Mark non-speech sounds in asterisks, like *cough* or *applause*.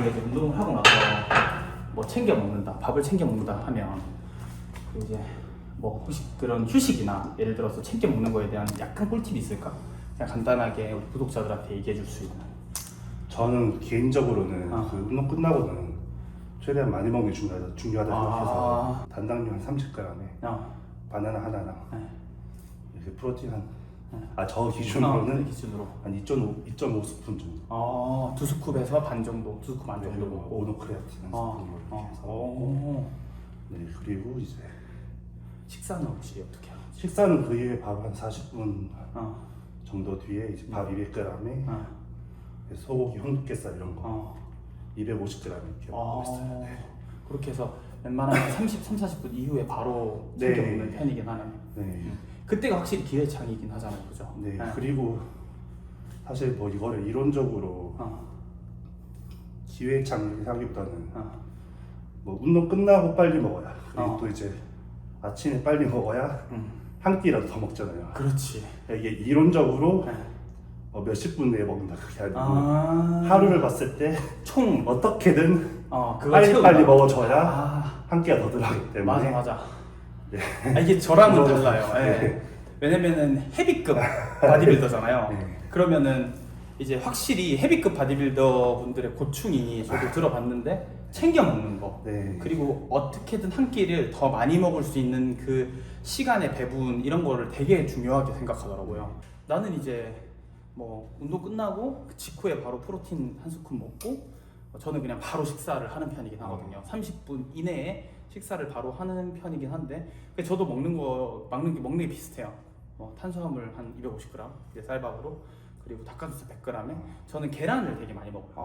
이제 운동을 하고 나서 뭐 챙겨 먹는다, 밥을 챙겨 먹는다 하면 그 이제 뭐 혹시 그런 휴식이나 예를 들어서 챙겨 먹는 거에 대한 약간 꿀팁이 있을까? 그냥 간단하게 우리 구독자들한테 얘기해 줄 수 있는. 저는 개인적으로는 아. 그 운동 끝나고는 최대한 많이 먹는 게 중요하다, 중요하다 아. 생각해서 단당류 한 30g에 어, 바나나 하나랑 네. 이렇게 프로틴 한, 네. 아저 어, 기준으로는 기준으로. 한 2.5, 2.5 스푼 정도. 어, 두 스쿱에서 반 정도, 두 스쿱 반 정도 그리고 먹고. 오노크레아틴 한 어, 스푼 이렇게 어, 해서 어. 네 그리고 이제 식사는 혹시 어떻게 하지? 식사는 그 이후에 밥 한 40분 어, 정도 뒤에 이제 밥 200g에 어, 소고기 홍두깨살 이런 거 어. 250g 이렇게 먹고 있어요. 어, 네. 그렇게 해서 웬만하면 30, 3, 40분 이후에 바로 챙겨 네. 먹는 편이긴 하네. 네. 그때가 확실히 기회창이긴 하잖아요, 그죠? 네. 그리고 사실 뭐 이거를 이론적으로 어, 기회창 하기보다는 어, 뭐 운동 끝나고 빨리 먹어야 그리고 어. 또 이제 아침에 빨리 먹어야 음, 한 끼라도 더 먹잖아요. 그렇지. 이게 이론적으로 네. 어, 몇십 분 내에 먹는다 그게 아니고 아, 하루를 봤을 때 총 어떻게든 어, 그거 빨리 채운다. 빨리 먹어줘야 아, 한 끼가 더 들어가기 때문에 맞아, 맞아. 네. 아, 이게 저랑은 달라요. 예. 네. 왜냐면은 헤비급 *laughs* 바디빌더잖아요. 네. 그러면은 이제 확실히 헤비급 바디빌더 분들의 고충이 저도 들어봤는데 챙겨 먹는 거. 네. 그리고 어떻게든 한 끼를 더 많이 먹을 수 있는 그 시간의 배분 이런 거를 되게 중요하게 생각하더라고요. 나는 이제 뭐 운동 끝나고 그 직후에 바로 프로틴 한 스푼 먹고 어, 저는 그냥 바로 식사를 하는 편이긴 하거든요. 30분 이내에 식사를 바로 하는 편이긴 한데 저도 먹는 거 먹는 게 먹는 게 비슷해요. 뭐 탄수화물 한 250g 이제 쌀밥으로 그리고 닭가슴살 100g에 저는 계란을 되게 많이 먹어요.